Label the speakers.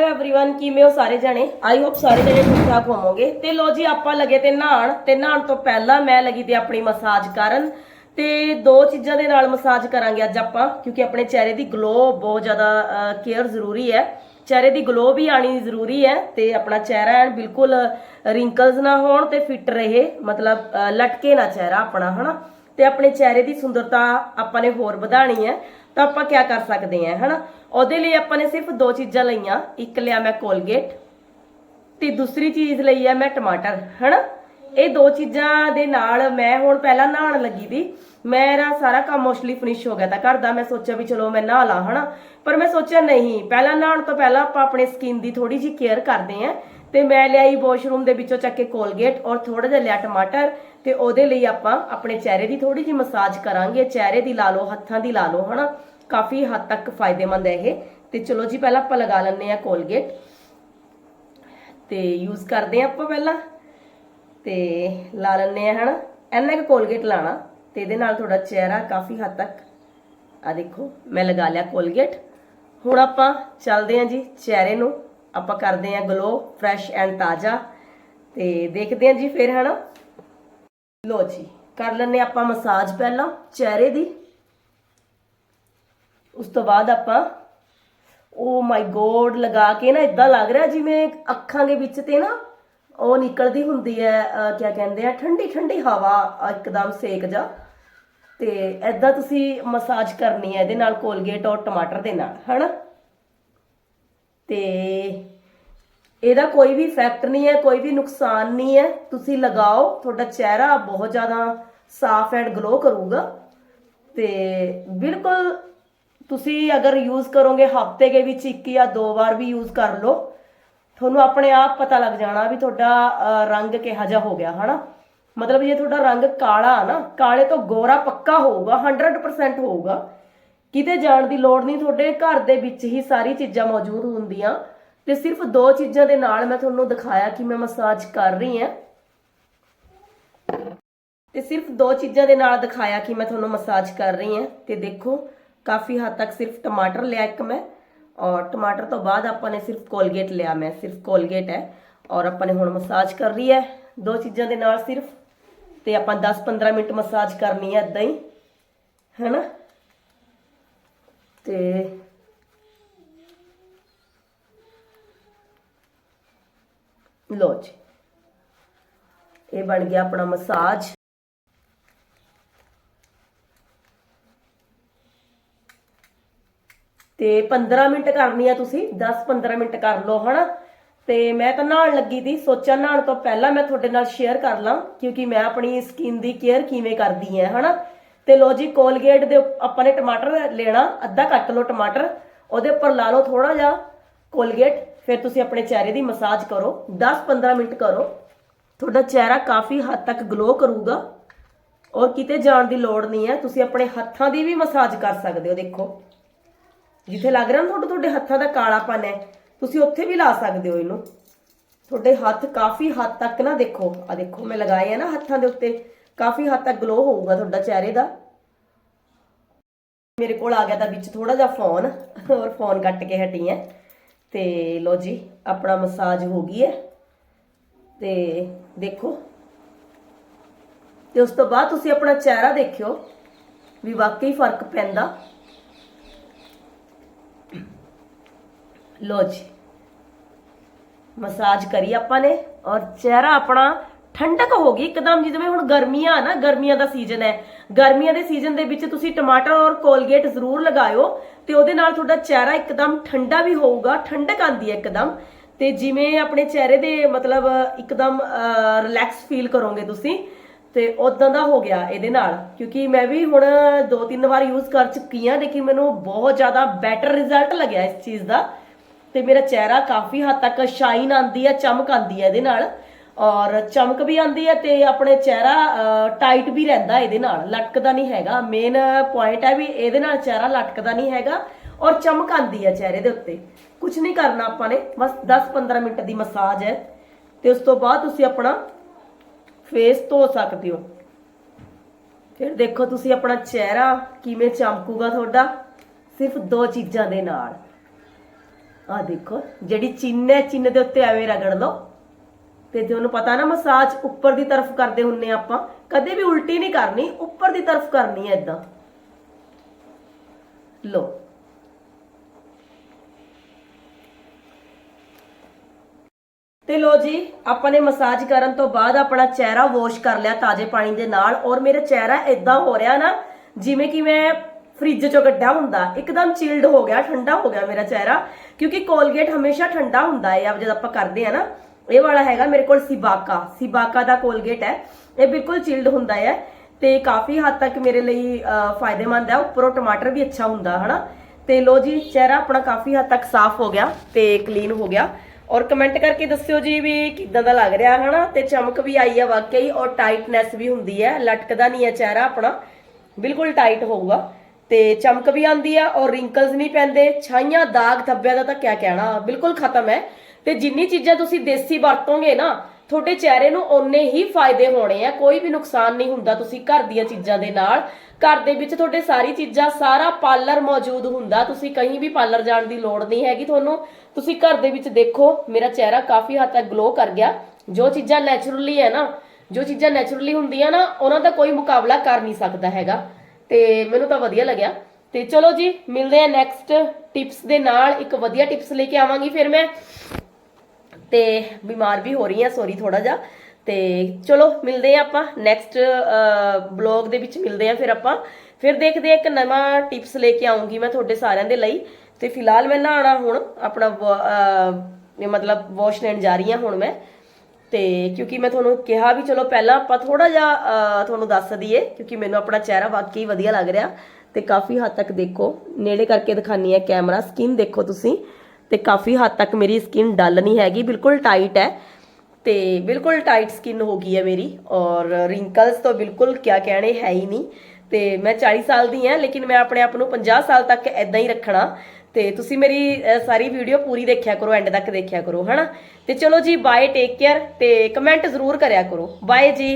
Speaker 1: Everyone ਕਿਵੇਂ ਹੋ ਸਾਰੇ ਜਣੇ ਆਈ ਹੋਪ ਸਾਰੇ ਜਣੇ ਠੀਕ ਠਾਕ ਹੋਵੋਗੇ ਤੇ ਲੋ ਜੀ ਆਪਾਂ ਲੱਗੇ ਤੇ ਨਹਾਣ ਤੇ ਨਹਾਣ ਤੋਂ ਪਹਿਲਾਂ ਮੈਂ ਲੱਗੀ ਤੇ ਆਪਣੀ ਮਸਾਜ ਕਰਨ ਤੇ ਦੋ ਚੀਜ਼ਾਂ ਦੇ ਨਾਲ ਮਸਾਜ ਕਰਾਂਗੇ ਅੱਜ ਆਪਾਂ ਕਿਉਂਕਿ ਆਪਣੇ ਚਿਹਰੇ ਦੀ ਗਲੋ ਬਹੁਤ ਜ਼ਿਆਦਾ ਕੇਅਰ ਜ਼ਰੂਰੀ ਹੈ ਚਿਹਰੇ ਦੀ ਗਲੋ ਵੀ ਆਣੀ ਜ਼ਰੂਰੀ ਹੈ ਤੇ ਆਪਣਾ ਚਿਹਰਾ ਐਨ ਬਿਲਕੁਲ ਰਿੰਕਲਸ ਨਾ ਹੋਣ ਤੇ ਫਿੱਟ ਰਹੇ ਮਤਲਬ ਅ, ਲਟਕੇ ਨਾ ਚਿਹਰਾ ਆਪਣਾ ਹਨਾ ਤੇ ਆਪਣੇ ਚਿਹਰੇ ਦੀ ਸੁੰਦਰਤਾ ਆਪਾਂ ਨੇ ਹੋਰ ਵਧਾਣੀ ਹੈ ਤਾਂ ਆਪਾਂ ਕੀ ਕਰ ਸਕਦੇ ਹਾਂ ਹਨਾ? ਉਹਦੇ ਲਈ ਆਪਾਂ ਨੇ ਸਿਰਫ ਦੋ ਚੀਜ਼ਾਂ ਲਈਆਂ। ਇੱਕ ਲਿਆ ਮੈਂ ਕੋਲਗੇਟ ਤੇ ਦੂਸਰੀ ਚੀਜ਼ ਲਈ ਆ ਮੈਂ ਟਮਾਟਰ, ਹਨਾ? ਇਹ ਦੋ ਚੀਜ਼ਾਂ ਦੇ ਨਾਲ ਮੈਂ ਹੁਣ ਪਹਿਲਾਂ ਨਹਾਉਣ ਲੱਗੀ ਦੀ। ਮੇਰਾ ਸਾਰਾ ਕੰਮ ਮੋਸਟਲੀ ਫਿਨਿਸ਼ ਹੋ ਗਿਆ ਤਾਂ ਘਰ ਦਾ ਮੈਂ ਸੋਚਿਆ ਵੀ ਚਲੋ ਮੈਂ ਨਹਾ ਲਾਂ, ਹਨਾ? ਪਰ ਮੈਂ ਸੋਚਿਆ ਨਹੀਂ, ਪਹਿਲਾਂ ਨਹਾਉਣ ਤੋਂ ਪਹਿਲਾਂ ਆਪਾਂ ਆਪਣੇ ਸਕਿਨ ਦੀ ਥੋੜੀ ਜੀ ਕੇਅਰ ਕਰਦੇ ਆਂ। ਤੇ ਮੈਂ ਲਿਆਈ ਵਾਸ਼ਰੂਮ ਦੇ ਵਿੱਚੋਂ ਚੱਕ ਕੇ ਕੋਲਗੇਟ ਔਰ ਥੋੜਾ ਜਿਹਾ ਲਿਆ ਟਮਾਟਰ ਤੇ ਉਹਦੇ ਲਈ ਆਪਾਂ ਆਪਣੇ ਚਿਹਰੇ ਦੀ ਥੋੜੀ ਜਿਹੀ ਮਸਾਜ ਕਰਾਂਗੇ। ਚਿਹਰੇ ਦੀ ਲਾ ਲਓ, ਹੱਥਾਂ ਦੀ ਲਾ ਲਓ, ਹਨਾ? ਕਾਫੀ ਹੱਦ ਤੱਕ ਫਾਇਦੇਮੰਦ ਹੈ ਇਹ। ਤੇ ਚਲੋ ਜੀ, ਪਹਿਲਾਂ ਆਪਾਂ ਲਗਾ ਲੈਂਦੇ ਆ ਕੋਲਗੇਟ। ਤੇ ਯੂਜ਼ ਕਰਦੇ ਆ ਆਪਾਂ ਪਹਿਲਾਂ। ਤੇ ਲਾ ਲੈਂਦੇ ਆ ਹਨਾ? ਇੰਨਾ ਕੁ ਕੋਲਗੇਟ ਲਾਣਾ ਤੇ ਇਹਦੇ ਨਾਲ ਤੁਹਾਡਾ ਚਿਹਰਾ ਕਾਫੀ ਹੱਦ ਤੱਕ ਆ ਦੇਖੋ, ਮੈਂ ਲਗਾ ਲਿਆ ਕੋਲਗੇਟ। ਹੁਣ ਆਪਾਂ ਚੱਲਦੇ ਆ ਜੀ ਚਿਹਰੇ ਨੂੰ। ਆਪਾਂ ਕਰਦੇ ਆ ਗਲੋ ਫਰੈਸ਼ ਐਂਡ ਤਾਜ਼ਾ। ਤੇ ਦੇਖਦੇ ਆ ਜੀ ਫਿਰ, ਹਨਾ? ਲੋ ਜੀ, ਕਰ ਲੈਣੇ ਆਪਾਂ ਮਸਾਜ ਪਹਿਲਾਂ, ਚਿਹਰੇ ਦੀ। ਉਸ ਤੋਂ ਬਾਅਦ ਆਪਾਂ ਓ ਮਾਈ ਗੋਡ ਲਗਾ ਕੇ ਨਾ ਇਦਾਂ ਲੱਗ ਰਿਹਾ ਜਿਵੇਂ ਅੱਖਾਂ ਦੇ ਵਿੱਚ ਤੇ ਨਾ ਉਹ ਨਿਕਲਦੀ ਹੁੰਦੀ ਹੈ ਕੀ ਕਹਿੰਦੇ ਆ, ਠੰਡੀ ਠੰਡੀ ਹਵਾ, ਅਹ, ਇੱਕਦਮ ਸੇਕ ਜਾ। ਤੇ ਐਦਾਂ ਤੁਸੀਂ ਮਸਾਜ ਕਰਨੀ ਹੈ ਇਹਦੇ ਨਾਲ ਕੋਲਗੇਟ ਔਰ ਟਮਾਟਰ ਦੇ ਨਾਲ, ਹਨਾ? ਤੇ ਇਹਦਾ ਕੋਈ ਵੀ ਇਫੈਕਟ ਨਹੀਂ ਹੈ, ਕੋਈ ਵੀ ਨੁਕਸਾਨ ਨਹੀਂ ਹੈ। ਤੁਸੀਂ ਲਗਾਓ, ਤੁਹਾਡਾ ਚਿਹਰਾ ਬਹੁਤ ਜ਼ਿਆਦਾ ਸਾਫ਼ ਐਂਡ ਗਲੋ ਕਰੂਗਾ। ਤੇ ਬਿਲਕੁਲ ਤੁਸੀਂ ਅਗਰ ਯੂਜ਼ ਕਰੋਗੇ, ਹਫ਼ਤੇ ਦੇ ਵਿੱਚ ਇੱਕ ਜਾਂ ਦੋ ਵਾਰ ਵੀ ਯੂਜ਼ ਕਰ ਲਓ। ਤੁਹਾਨੂੰ ਆਪਣੇ ਆਪ ਪਤਾ ਲੱਗ ਜਾਣਾ ਵੀ ਤੁਹਾਡਾ ਰੰਗ ਕਿਹੋ ਜਿਹਾ ਹੋ ਗਿਆ, ਹਨਾ? ਮਤਲਬ ਜੇ ਤੁਹਾਡਾ ਰੰਗ ਕਾਲਾ ਨਾ, ਕਾਲੇ ਤੋਂ ਗੋਰਾ ਪੱਕਾ ਹੋਊਗਾ 100% ਹੋਊਗਾ। ਕਿਤੇ ਜਾਣ ਦੀ ਲੋੜ ਨਹੀਂ, ਤੁਹਾਡੇ ਘਰ ਦੇ ਵਿੱਚ ਹੀ ਸਾਰੀ ਚੀਜ਼ਾਂ ਮੌਜੂਦ ਹੁੰਦੀਆਂ। ਤੇ ਸਿਰਫ ਦੋ ਚੀਜ਼ਾਂ ਦੇ ਨਾਲ ਮੈਂ ਤੁਹਾਨੂੰ ਦਿਖਾਇਆ ਕਿ ਮੈਂ ਮਸਾਜ ਕਰ ਰਹੀ ਹਾਂ। ਤੇ ਸਿਰਫ ਦੋ ਚੀਜ਼ਾਂ ਦੇ ਨਾਲ ਦਿਖਾਇਆ ਕਿ ਮੈਂ ਤੁਹਾਨੂੰ ਮਸਾਜ ਕਰ ਰਹੀ ਹਾਂ। ਤੇ ਦੇਖੋ, ਕਾਫੀ ਹੱਦ ਤੱਕ ਸਿਰਫ ਟਮਾਟਰ ਲਿਆ ਇੱਕ ਮੈਂ। ਔਰ ਟਮਾਟਰ ਤੋਂ ਬਾਅਦ ਆਪਾਂ ਨੇ ਸਿਰਫ ਕੋਲਗੇਟ ਲਿਆ ਮੈਂ, ਸਿਰਫ ਕੋਲਗੇਟ ਹੈ। ਔਰ ਆਪਾਂ ਨੇ ਹੁਣ ਮਸਾਜ ਕਰ ਰਹੀ ਹੈ। ਦੋ ਚੀਜ਼ਾਂ ਦੇ ਨਾਲ ਸਿਰਫ। ਤੇ ਆਪਾਂ 10-15 ਮਿੰਟ ਮਸਾਜ ਕਰਨੀ ਹੈ ਇਦਾਂ ਹੀ। ਹੈਨਾ? ਤੇ ਲੋ ਜੀ। ਇਹ ਬਣ ਗਿਆ ਆਪਣਾ ਮਸਾਜ। ਤੇ 15 ਮਿੰਟ ਕਰਨੀ ਆ ਤੁਸੀਂ 10-15 ਮਿੰਟ ਕਰ ਲਓ, ਹਨਾ? ਤੇ ਮੈਂ ਤਾਂ ਨਹਾਉਣ ਲੱਗੀ ਸੀ, ਸੋਚਿਆ ਨਹਾਉਣ ਤੋਂ ਪਹਿਲਾਂ ਮੈਂ ਤੁਹਾਡੇ ਨਾਲ ਸ਼ੇਅਰ ਕਰ ਲਾਂ, ਕਿਉਂਕਿ ਮੈਂ ਆਪਣੀ ਸਕਿਨ ਦੀ ਕੇਅਰ ਕਿਵੇਂ ਕਰਦੀ ਆ, ਹਨਾ? ਤੇ ਲੋ ਜੀ ਕੋਲਗੇਟ ਦੇ ਆਪਾਂ ਨੇ ਟਮਾਟਰ ਲੈਣਾ, ਅੱਧਾ ਕੱਟ ਲਓ ਟਮਾਟਰ, ਉਹਦੇ ਉੱਪਰ ਲਾ ਲਓ ਥੋੜਾ ਜਿਹਾ ਕੋਲਗੇਟ ਫਿਰ ਤੁਸੀਂ ਆਪਣੇ ਚਿਹਰੇ ਦੀ ਮਸਾਜ ਕਰੋ 10-15 ਮਿੰਟ ਕਰੋ। ਤੁਹਾਡਾ ਚਿਹਰਾ ਕਾਫੀ ਹੱਦ ਤੱਕ ਗਲੋ ਕਰੂਗਾ। ਔਰ ਕਿਤੇ ਜਾਣ ਦੀ ਲੋੜ ਨਹੀਂ ਹੈ, ਤੁਸੀਂ ਆਪਣੇ ਹੱਥਾਂ ਦੀ ਵੀ ਮਸਾਜ ਕਰ ਸਕਦੇ ਹੋ, ਦੇਖੋ। ਜਿੱਥੇ ਲੱਗ ਰਿਹਾ ਨਾ ਤੁਹਾਡੇ ਤੁਹਾਡੇ ਹੱਥਾਂ ਦਾ ਕਾਲਾਪਨ ਹੈ, ਤੁਸੀਂ ਉੱਥੇ ਵੀ ਲਾ ਸਕਦੇ ਹੋ ਇਹਨੂੰ। ਤੁਹਾਡੇ ਹੱਥ ਕਾਫੀ ਹੱਦ ਤੱਕ ਨਾ ਦੇਖੋ ਆ ਦੇਖੋ, ਮੈਂ ਲਗਾਏ ਆ ਨਾ ਹੱਥਾਂ ਦੇ ਉੱਤੇ। ਕਾਫੀ ਹੱਦ ਤੱਕ ਗਲੋ ਹੋਊਗਾ ਤੁਹਾਡਾ ਚਿਹਰੇ ਦਾ। ਮੇਰੇ ਕੋਲ ਆ ਗਿਆ ਤਾਂ ਵਿੱਚ ਥੋੜਾ ਜਿਹਾ ਫੋਨ ਔਰ ਫੋਨ ਕੱਟ ਕੇ ਹਟੀ ਹੈ ਤੇ ਲੋ ਜੀ, ਆਪਣਾ ਮਸਾਜ ਹੋ ਗਈ ਹੈ ਤੇ ਦੇਖੋ। ਤੇ ਉਸ ਤੋਂ ਬਾਅਦ ਤੁਸੀਂ ਆਪਣਾ ਚਿਹਰਾ ਦੇਖਿਓ ਵੀ ਵਾਕਈ ਫ਼ਰਕ ਪੈਂਦਾ। ਲੋ ਜੀ। ਮਸਾਜ ਕਰੀ ਆਪਾਂ ਨੇ ਔਰ ਚਿਹਰਾ ਆਪਣਾ ਠੰਡਕ ਹੋ ਗਈ ਇੱਕਦਮ ਜਿਵੇਂ ਹੁਣ ਗਰਮੀਆਂ ਆ ਨਾ, ਗਰਮੀਆਂ ਦਾ ਸੀਜ਼ਨ ਹੈ। ਗਰਮੀਆਂ ਦੇ ਸੀਜ਼ਨ ਦੇ ਵਿੱਚ ਤੁਸੀਂ ਟਮਾਟਰ ਔਰ ਕੋਲਗੇਟ ਜ਼ਰੂਰ ਲਗਾਇਓ ਤੇ ਉਹਦੇ ਨਾਲ ਤੁਹਾਡਾ ਚਿਹਰਾ ਇੱਕਦਮ ਠੰਡਾ ਵੀ ਹੋਊਗਾ, ਠੰਡਕ ਆਂਦੀ ਹੈ ਇੱਕਦਮ। ਤੇ ਜਿਵੇਂ ਆਪਣੇ ਚਿਹਰੇ ਦੇ ਮਤਲਬ ਇੱਕਦਮ ਰਿਲੈਕਸ ਫੀਲ ਕਰੋਗੇ ਤੁਸੀਂ, ਤੇ ਉਦਾਂ ਦਾ ਹੋ ਗਿਆ ਇਹਦੇ ਨਾਲ। ਕਿਉਂਕਿ ਮੈਂ ਵੀ ਹੁਣ ਦੋ ਤਿੰਨ ਵਾਰ ਯੂਜ਼ ਕਰ ਚੁੱਕੀ ਹਾਂ, ਲੇਕਿਨ ਮੈਨੂੰ ਬਹੁਤ ਜ਼ਿਆਦਾ ਬੈਟਰ ਰਿਜ਼ਲਟ ਲੱਗਿਆ ਇਸ ਚੀਜ਼ ਦਾ। ਤੇ ਮੇਰਾ ਚਿਹਰਾ ਕਾਫੀ ਹੱਦ ਤੱਕ ਸ਼ਾਈਨ ਆਂਦੀ ਹੈ, ਚਮਕ ਆਂਦੀ ਹੈ ਇਹਦੇ ਨਾਲ। ਔਰ ਚਮਕ ਵੀ ਆਉਂਦੀ ਹੈ ਤੇ ਆਪਣੇ ਚਿਹਰਾ ਟਾਈਟ ਵੀ ਰਹਿੰਦਾ ਇਹਦੇ ਨਾਲ, ਲਟਕਦਾ ਨਹੀਂ ਹੈਗਾ। ਮੇਨ ਪੁਆਇੰਟ ਹੈ ਵੀ ਇਹਦੇ ਨਾਲ ਚਿਹਰਾ ਲਟਕਦਾ ਨਹੀਂ ਹੈਗਾ ਔਰ ਚਮਕ ਆਉਂਦੀ ਹੈ ਚਿਹਰੇ ਦੇ ਉੱਤੇ। ਕੁਝ ਨਹੀਂ ਕਰਨਾ ਆਪਾਂ ਨੇ, ਬਸ 10-15 ਮਿੰਟ ਦੀ ਮਸਾਜ ਹੈ ਤੇ ਉਸ ਤੋਂ ਬਾਅਦ ਤੁਸੀਂ ਆਪਣਾ ਫੇਸ ਧੋ ਸਕਦੇ ਹੋ। ਫਿਰ ਦੇਖੋ ਤੁਸੀਂ ਆਪਣਾ ਚਿਹਰਾ ਕਿਵੇਂ ਚਮਕੂਗਾ ਤੁਹਾਡਾ। ਸਿਰਫ ਦੋ ਚੀਜ਼ਾਂ ਦੇ ਨਾਲ। ਆ ਦੇਖੋ, ਜਿਹੜੀ ਚਿੰਨ ਹੈ ਚਿੰਨ ਦੇ ਉੱਤੇ ਐਵੇਂ ਰਗੜ ਲਓ। ਤੇ ਤੁਹਾਨੂੰ ਪਤਾ ਨਾ ਮਸਾਜ ਉੱਪਰ ਦੀ ਤਰਫ ਕਰਦੇ ਹੁੰਨੇ ਆਪਾਂ, ਕਦੇ ਵੀ ਉਲਟੀ ਨਹੀਂ ਕਰਨੀ, ਉੱਪਰ ਦੀ ਤਰਫ ਕਰਨੀ ਹੈ ਇਦਾਂ ਲੋ ਤੇ ਲੋ ਜੀ, ਆਪਾਂ ਨੇ ਮਸਾਜ ਕਰਨ ਤੋਂ ਬਾਅਦ ਆਪਣਾ ਚਿਹਰਾ ਵਾਸ਼ ਕਰ ਲਿਆ ਤਾਜ਼ੇ ਪਾਣੀ ਦੇ ਨਾਲ, ਔਰ ਮੇਰਾ ਚਿਹਰਾ ਇਦਾਂ ਹੋ ਰਿਹਾ ਨਾ, ਜਿਵੇਂ ਕਿ ਮੈਂ ਫ੍ਰਿਜ ਚੋਂ ਕੱਢਿਆ ਹੁੰਦਾ, ਇੱਕਦਮ ਚਿਲਡ ਹੋ ਗਿਆ, ਠੰਡਾ ਹੋ ਗਿਆ ਮੇਰਾ ਚਿਹਰਾ, ਕਿਉਂਕਿ ਕੋਲਗੇਟ ਹਮੇਸ਼ਾ ਠੰਡਾ ਹੁੰਦਾ ਹੈ ਜਦ ਆਪਾਂ ਕਰਦੇ ਆ ਨਾ ਇਹ ਵਾਲਾ ਹੈਗਾ ਮੇਰੇ ਕੋਲ ਸਿਬਾਕਾ। ਸਿਬਾਕਾ ਦਾ ਕੋਲਗੇਟ ਹੈ। ਇਹ ਬਿਲਕੁਲ ਚਿਲਡ ਹੁੰਦਾ ਹੈ ਤੇ ਕਾਫੀ ਹੱਦ ਤੱਕ ਮੇਰੇ ਲਈ ਫਾਇਦੇਮੰਦ ਹੈ। ਉੱਪਰੋਂ ਟਮਾਟਰ ਵੀ ਅੱਛਾ ਹੁੰਦਾ, ਹਨਾ? ਤੇ ਲੋ ਜੀ, ਚਿਹਰਾ ਆਪਣਾ ਕਾਫੀ ਹੱਦ ਤੱਕ ਸਾਫ਼ ਹੋ ਗਿਆ ਤੇ ਕਲੀਨ ਹੋ ਗਿਆ। ਔਰ ਕਮੈਂਟ ਕਰਕੇ ਦੱਸਿਓ ਜੀ ਵੀ ਕਿਦਾਂ ਦਾ ਲੱਗ ਰਿਹਾ, ਹਨਾ? ਤੇ ਚਮਕ ਵੀ ਆਈ ਹੈ ਵਾਕਈ ਔਰ ਟਾਈਟਨੈਸ ਵੀ ਹੁੰਦੀ ਹੈ। ਲਟਕਦਾ ਨਹੀਂ ਹੈ ਚਿਹਰਾ ਆਪਣਾ। ਬਿਲਕੁਲ ਟਾਈਟ ਹੋਊਗਾ। ਤੇ ਚਮਕ ਵੀ ਆਂਦੀ ਆ ਔਰ ਰਿੰਕਲਸ ਨਹੀਂ ਪੈਂਦੇ। ਛਾਈਆਂ, ਦਾਗ ਧੱਬਿਆਂ ਦਾ ਤਾਂ ਕਿਆ ਕਹਿਣਾ। ਬਿਲਕੁਲ ਖਤਮ ਹੈ। ਤੇ ਜਿੰਨੀ ਚੀਜ਼ਾਂ ਤੁਸੀਂ ਦੇਸੀ ਵਰਤੋਗੇ ਨਾ, ਤੁਹਾਡੇ ਚਿਹਰੇ ਨੂੰ ਓਨੇ ਹੀ ਫਾਇਦੇ ਹੋਣੇ ਆ, ਕੋਈ ਵੀ ਨੁਕਸਾਨ ਨਹੀਂ ਹੁੰਦਾ ਤੁਸੀਂ ਘਰ ਦੀਆਂ ਚੀਜ਼ਾਂ ਦੇ ਨਾਲ। ਘਰ ਦੇ ਵਿੱਚ ਤੁਹਾਡੇ ਸਾਰੀ ਚੀਜ਼ਾਂ, ਸਾਰਾ ਪਾਰਲਰ ਮੌਜੂਦ ਹੁੰਦਾ, ਤੁਸੀਂ ਕहीं ਵੀ ਪਾਰਲਰ ਜਾਣ ਦੀ ਲੋੜ ਨਹੀਂ ਹੈਗੀ ਤੁਹਾਨੂੰ। ਤੁਸੀਂ ਘਰ ਦੇ ਵਿੱਚ ਦੇਖੋ, ਮੇਰਾ ਚਿਹਰਾ ਕਾਫੀ ਹੱਦ ਤੱਕ ਗਲੋ ਕਰ ਗਿਆ। ਜੋ ਚੀਜ਼ਾਂ ਨੈਚੁਰਲੀ ਹੈ ਨਾ, ਜੋ ਚੀਜ਼ਾਂ ਨੈਚੁਰਲੀ ਹੁੰਦੀਆਂ ਨਾ, ਉਹਨਾਂ ਦਾ ਕੋਈ ਮੁਕਾਬਲਾ ਕਰ ਨਹੀਂ ਸਕਦਾ ਹੈਗਾ। ਤੇ ਮੈਨੂੰ ਤਾਂ ਵਧੀਆ ਲੱਗਿਆ। ਤੇ ਚਲੋ ਜੀ, ਮਿਲਦੇ ਆ ਨੈਕਸਟ ਟਿਪਸ ਦੇ ਨਾਲ। ਇੱਕ ਵਧੀਆ ਟਿਪਸ ਲੈ ਕੇ ਆਵਾਂਗੀ ਫਿਰ ਮੈਂ। ਤੇ ਬਿਮਾਰ ਵੀ ਹੋ ਰਹੀ ਹਾਂ ਸੌਰੀ ਥੋੜਾ ਜਿਹਾ। ਤੇ ਚਲੋ, ਮਿਲਦੇ ਆ ਆਪਾਂ ਨੈਕਸਟ ਬਲੌਗ ਦੇ ਵਿੱਚ ਮਿਲਦੇ ਆ ਫਿਰ ਆਪਾਂ। ਫਿਰ ਦੇਖਦੇ ਆ ਇੱਕ ਨਵਾਂ ਟਿਪਸ ਲੈ ਕੇ ਆਉਂਗੀ ਮੈਂ ਤੁਹਾਡੇ ਸਾਰਿਆਂ ਦੇ ਲਈ। ਤੇ ਫਿਲਹਾਲ ਮੈਂ ਨਹਾਣਾ ਹੁਣ, ਆਪਣਾ ਮਤਲਬ ਵਾਸ਼ ਲੈਣ ਜਾ ਰਹੀ ਹਾਂ ਹੁਣ ਮੈਂ। ਤੇ ਕਿਉਂਕਿ ਮੈਂ ਤੁਹਾਨੂੰ ਕਿਹਾ ਵੀ ਚਲੋ ਪਹਿਲਾਂ ਆਪਾਂ ਥੋੜਾ ਜਿਹਾ ਤੁਹਾਨੂੰ ਦੱਸ ਦਈਏ, ਕਿਉਂਕਿ ਮੈਨੂੰ ਆਪਣਾ ਚਿਹਰਾ ਵਾਕਈ ਵਧੀਆ ਲੱਗ ਰਿਹਾ। ਤੇ ਕਾਫੀ ਹੱਦ ਤੱਕ ਦੇਖੋ, ਨੇੜੇ ਕਰਕੇ ਦਿਖਾਨੀ ਹੈ ਕੈਮਰਾ ਸਕਿਨ ਦੇਖੋ ਤੁਸੀਂ। ਤੇ ਕਾਫੀ ਹੱਦ ਤੱਕ ਮੇਰੀ ਸਕਿਨ ਡਲ ਨਹੀਂ ਹੈਗੀ, ਬਿਲਕੁਲ ਟਾਈਟ ਹੈ ਤੇ ਬਿਲਕੁਲ ਟਾਈਟ ਸਕਿਨ ਹੋ ਗਈ ਹੈ ਮੇਰੀ ਔਰ ਰਿੰਕਲਸ ਤਾਂ ਬਿਲਕੁਲ ਕਿਆ ਕਹਿਣੇ, ਹੈ ਹੀ ਨਹੀਂ ਤੇ ਮੈਂ 40 ਸਾਲ ਦੀ ਹਾਂ, ਲੇਕਿਨ ਮੈਂ ਆਪਣੇ ਆਪ ਨੂੰ 50 ਸਾਲ ਤੱਕ ਐਦਾਂ ਹੀ ਰੱਖਣਾ ਤੇ ਤੁਸੀਂ ਮੇਰੀ ਸਾਰੀ ਵੀਡੀਓ ਪੂਰੀ ਦੇਖਿਆ ਕਰੋ ਐਂਡ ਤੱਕ ਦੇਖਿਆ ਕਰੋ, ਹਨਾ? ਤੇ ਚਲੋ ਜੀ ਬਾਏ ਟੇਕ ਕੇਅਰ ਤੇ ਕਮੈਂਟ ਜ਼ਰੂਰ ਕਰਿਆ ਕਰੋ। ਬਾਏ ਜੀ।